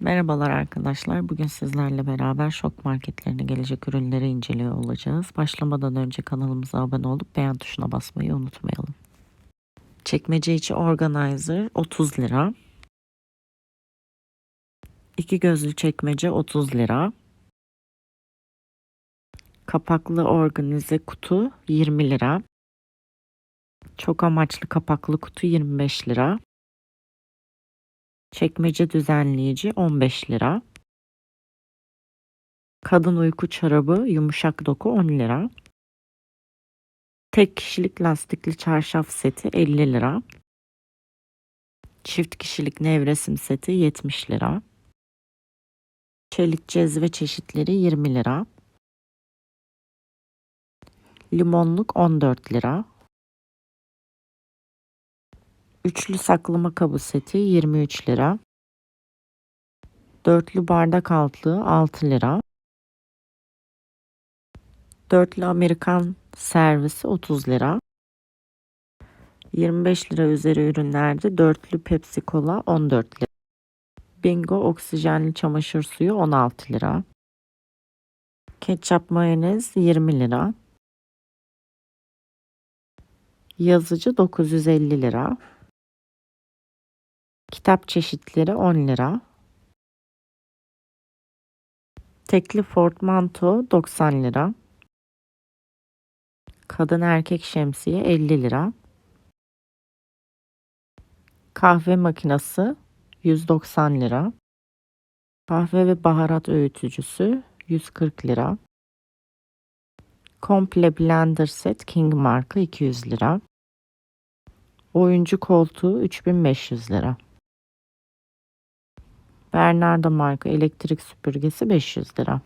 Merhabalar arkadaşlar. Bugün sizlerle beraber şok marketlerine gelecek ürünleri inceliyor olacağız. Başlamadan önce kanalımıza abone olup beğen tuşuna basmayı unutmayalım. Çekmece içi organizer 30 lira. İki gözlü çekmece 30 lira. Kapaklı organize kutu 20 lira. Çok amaçlı kapaklı kutu 25 lira. Çekmece düzenleyici 15 lira. Kadın uyku çorabı yumuşak doku 10 lira. Tek kişilik lastikli çarşaf seti 50 lira. Çift kişilik nevresim seti 70 lira. Çelik cezve çeşitleri 20 lira. Limonluk 14 lira. Üçlü saklama kabı seti 23 lira. Dörtlü bardak altlığı 6 lira. Dörtlü Amerikan servisi 30 lira. 25 lira üzeri ürünlerde dörtlü Pepsi Cola 14 lira. Bingo oksijenli çamaşır suyu 16 lira. Ketçap mayonez 20 lira. Yazıcı 950 lira. Kitap çeşitleri 10 lira. Tekli portmanto 90 lira. Kadın erkek şemsiye 50 lira. Kahve makinesi 190 lira. Kahve ve baharat öğütücüsü 140 lira. Komple blender set King marka 200 lira. Oyuncu koltuğu 3500 lira. Bernardo marka elektrik süpürgesi 500 lira.